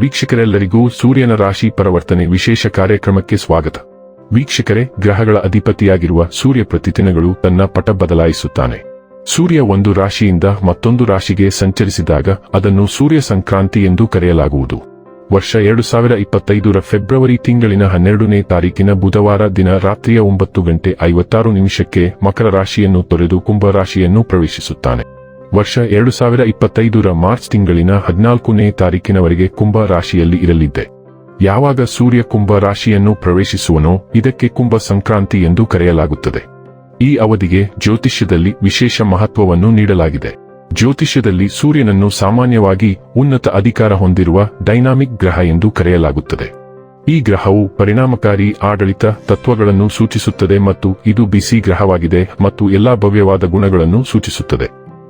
ವೀಕ್ಷಕರೆಲ್ಲರಿಗೂ ಸೂರ್ಯನ ರಾಶಿ ಪರಿವರ್ತನೆ ವಿಶೇಷ ಕಾರ್ಯಕ್ರಮಕ್ಕೆ ಸ್ವಾಗತ. ವೀಕ್ಷಕರೇ, ಗ್ರಹಗಳ ಅಧಿಪತಿಯಾಗಿರುವ ಸೂರ್ಯ ಪ್ರತಿದಿನಗಳು ತನ್ನ ಪಟ ಬದಲಾಯಿಸುತ್ತಾನೆ. ಸೂರ್ಯ ಒಂದು ರಾಶಿಯಿಂದ ಮತ್ತೊಂದು ರಾಶಿಗೆ ಸಂಚರಿಸಿದಾಗ ಅದನ್ನು ಸೂರ್ಯ ಸಂಕ್ರಾಂತಿ ಎಂದು ಕರೆಯಲಾಗುವುದು. ವರ್ಷ ಎರಡು ಸಾವಿರ ಇಪ್ಪತ್ತೈದರ ಫೆಬ್ರವರಿ ತಿಂಗಳಿನ ಹನ್ನೆರಡನೇ ತಾರೀಕಿನ ಬುಧವಾರ ದಿನ ರಾತ್ರಿಯ ಒಂಬತ್ತು ಗಂಟೆ ಐವತ್ತಾರು ನಿಮಿಷಕ್ಕೆ ಮಕರ ರಾಶಿಯನ್ನು ತೊರೆದು ಕುಂಭ ರಾಶಿಯನ್ನು ಪ್ರವೇಶಿಸುತ್ತಾನೆ. ವರ್ಷ ಎರಡು ಸಾವಿರ ಇಪ್ಪತ್ತೈದರ ಮಾರ್ಚ್ ತಿಂಗಳಿನ ಹದಿನಾಲ್ಕನೇ ತಾರೀಕಿನವರೆಗೆ ಕುಂಭ ರಾಶಿಯಲ್ಲಿ ಇರಲಿದ್ದೆ. ಯಾವಾಗ ಸೂರ್ಯ ಕುಂಭ ರಾಶಿಯನ್ನು ಪ್ರವೇಶಿಸುವನೋ ಇದಕ್ಕೆ ಕುಂಭ ಸಂಕ್ರಾಂತಿ ಎಂದು ಕರೆಯಲಾಗುತ್ತದೆ. ಈ ಅವಧಿಗೆ ಜ್ಯೋತಿಷ್ಯದಲ್ಲಿ ವಿಶೇಷ ಮಹತ್ವವನ್ನು ನೀಡಲಾಗಿದೆ. ಜ್ಯೋತಿಷ್ಯದಲ್ಲಿ ಸೂರ್ಯನನ್ನು ಸಾಮಾನ್ಯವಾಗಿ ಉನ್ನತ ಅಧಿಕಾರ ಹೊಂದಿರುವ ಡೈನಾಮಿಕ್ ಗ್ರಹ ಎಂದು ಕರೆಯಲಾಗುತ್ತದೆ. ಈ ಗ್ರಹವು ಪರಿಣಾಮಕಾರಿ ಆಡಳಿತ ತತ್ವಗಳನ್ನು ಸೂಚಿಸುತ್ತದೆ ಮತ್ತು ಇದು ಬಿಸಿ ಗ್ರಹವಾಗಿದೆ ಮತ್ತು ಎಲ್ಲಾ ಭವ್ಯವಾದ ಗುಣಗಳನ್ನು ಸೂಚಿಸುತ್ತದೆ.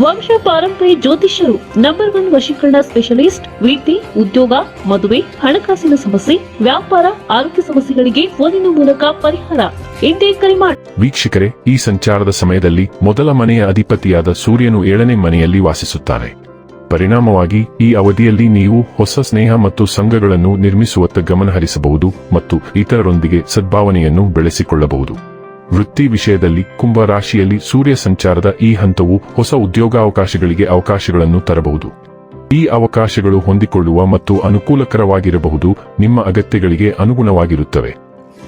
ವಂಶ ಪಾರಂಪರ್ಯ ಜ್ಯೋತಿಷ್ಯರು ನಂಬರ್ ಒನ್ ವಶೀಕರಣ ಸ್ಪೆಷಲಿಸ್ಟ್ ವಿದ್ಯೆ ಉದ್ಯೋಗ, ಮದುವೆ, ಹಣಕಾಸಿನ ಸಮಸ್ಯೆ, ವ್ಯಾಪಾರ, ಆರೋಗ್ಯ ಸಮಸ್ಯೆಗಳಿಗೆ ಫೋನಿನ ಮೂಲಕ ಪರಿಹಾರ. ಎಂದೇ ಕರೆ ವೀಕ್ಷಕರೇ, ಈ ಸಂಚಾರದ ಸಮಯದಲ್ಲಿ ಮೊದಲ ಮನೆಯ ಅಧಿಪತಿಯಾದ ಸೂರ್ಯನು ಏಳನೇ ಮನೆಯಲ್ಲಿ ವಾಸಿಸುತ್ತಾನೆ. ಪರಿಣಾಮವಾಗಿ, ಈ ಅವಧಿಯಲ್ಲಿ ನೀವು ಹೊಸ ಸ್ನೇಹ ಮತ್ತು ಸಂಘಗಳನ್ನು ನಿರ್ಮಿಸುವತ್ತ ಗಮನಹರಿಸಬಹುದು ಮತ್ತು ಇತರರೊಂದಿಗೆ ಸದ್ಭಾವನೆಯನ್ನು ಬೆಳೆಸಿಕೊಳ್ಳಬಹುದು. ವೃತ್ತಿ ವಿಷಯದಲ್ಲಿ ಕುಂಭ ರಾಶಿಯಲ್ಲಿ ಸೂರ್ಯ ಸಂಚಾರದ ಈ ಹಂತವು ಹೊಸ ಉದ್ಯೋಗಾವಕಾಶಗಳಿಗೆ ಅವಕಾಶಗಳನ್ನು ತರಬಹುದು. ಈ ಅವಕಾಶಗಳು ಹೊಂದಿಕೊಳ್ಳುವ ಮತ್ತು ಅನುಕೂಲಕರವಾಗಿರಬಹುದು ನಿಮ್ಮ ಅಗತ್ಯಗಳಿಗೆ ಅನುಗುಣವಾಗಿರುತ್ತವೆ.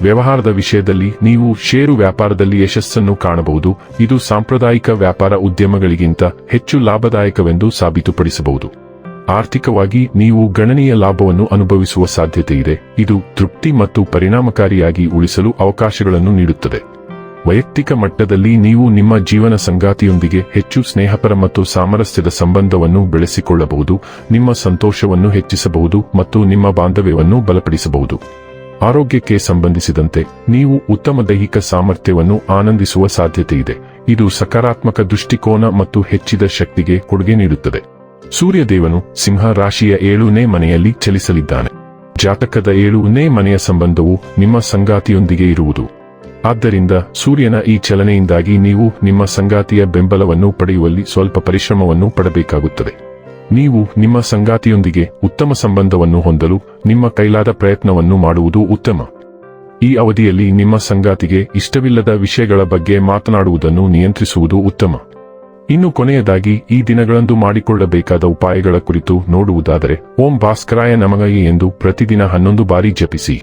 ವ್ಯವಹಾರದ ವಿಷಯದಲ್ಲಿ ನೀವು ಷೇರು ವ್ಯಾಪಾರದಲ್ಲಿ ಯಶಸ್ಸನ್ನು ಕಾಣಬಹುದು. ಇದು ಸಾಂಪ್ರದಾಯಿಕ ವ್ಯಾಪಾರ ಉದ್ಯಮಗಳಿಗಿಂತ ಹೆಚ್ಚು ಲಾಭದಾಯಕವೆಂದು ಸಾಬೀತುಪಡಿಸಬಹುದು. ಆರ್ಥಿಕವಾಗಿ ನೀವು ಗಣನೀಯ ಲಾಭವನ್ನು ಅನುಭವಿಸುವ ಸಾಧ್ಯತೆಯಿದೆ. ಇದು ತೃಪ್ತಿ ಮತ್ತು ಪರಿಣಾಮಕಾರಿಯಾಗಿ ಉಳಿಸಲು ಅವಕಾಶಗಳನ್ನು ನೀಡುತ್ತದೆ. ವೈಯಕ್ತಿಕ ಮಟ್ಟದಲ್ಲಿ ನೀವು ನಿಮ್ಮ ಜೀವನ ಸಂಗಾತಿಯೊಂದಿಗೆ ಹೆಚ್ಚು ಸ್ನೇಹಪರ ಮತ್ತು ಸಾಮರಸ್ಯದ ಸಂಬಂಧವನ್ನು ಬೆಳೆಸಿಕೊಳ್ಳಬಹುದು, ನಿಮ್ಮ ಸಂತೋಷವನ್ನು ಹೆಚ್ಚಿಸಬಹುದು ಮತ್ತು ನಿಮ್ಮ ಬಾಂಧವ್ಯವನ್ನು ಬಲಪಡಿಸಬಹುದು. ಆರೋಗ್ಯಕ್ಕೆ ಸಂಬಂಧಿಸಿದಂತೆ ನೀವು ಉತ್ತಮ ದೈಹಿಕ ಸಾಮರ್ಥ್ಯವನ್ನು ಆನಂದಿಸುವ ಸಾಧ್ಯತೆಯಿದೆ. ಇದು ಸಕಾರಾತ್ಮಕ ದೃಷ್ಟಿಕೋನ ಮತ್ತು ಹೆಚ್ಚಿದ ಶಕ್ತಿಗೆ ಕೊಡುಗೆ ನೀಡುತ್ತದೆ. ಸೂರ್ಯದೇವನು ಸಿಂಹ ರಾಶಿಯ ಏಳುನೇ ಮನೆಯಲ್ಲಿ ಚಲಿಸಲಿದ್ದಾನೆ. ಜಾತಕದ ಏಳುನೇ ಮನೆಯ ಸಂಬಂಧವು ನಿಮ್ಮ ಸಂಗಾತಿಯೊಂದಿಗೆ ಇರುವುದು. ಆದ್ದರಿಂದ ಸೂರ್ಯನ ಈ ಚಲನೆಯಿಂದಾಗಿ ನೀವು ನಿಮ್ಮ ಸಂಗಾತಿಯ ಬೆಂಬಲವನ್ನು ಪಡೆಯುವಲ್ಲಿ ಸ್ವಲ್ಪ ಪರಿಶ್ರಮವನ್ನು ಪಡಬೇಕಾಗುತ್ತದೆ. ನೀವು ನಿಮ್ಮ ಸಂಗಾತಿಯೊಂದಿಗೆ ಉತ್ತಮ ಸಂಬಂಧವನ್ನು ಹೊಂದಲು ನಿಮ್ಮ ಕೈಲಾದ ಪ್ರಯತ್ನವನ್ನು ಮಾಡುವುದು ಉತ್ತಮ. ಈ ಅವಧಿಯಲ್ಲಿ ನಿಮ್ಮ ಸಂಗಾತಿಗೆ ಇಷ್ಟವಿಲ್ಲದ ವಿಷಯಗಳ ಬಗ್ಗೆ ಮಾತನಾಡುವುದನ್ನು ನಿಯಂತ್ರಿಸುವುದು ಉತ್ತಮ. ಇನ್ನು ಕೊನೆಯದಾಗಿ ಈ ದಿನಗಳಂದು ಮಾಡಿಕೊಳ್ಳಬೇಕಾದ ಉಪಾಯಗಳ ಕುರಿತು ನೋಡುವುದಾದರೆ, ಓಂ ಭಾಸ್ಕರಾಯ ನಮಗಯಿ ಎಂದು ಪ್ರತಿದಿನ ಹನ್ನೊಂದು ಬಾರಿ ಜಪಿಸಿ.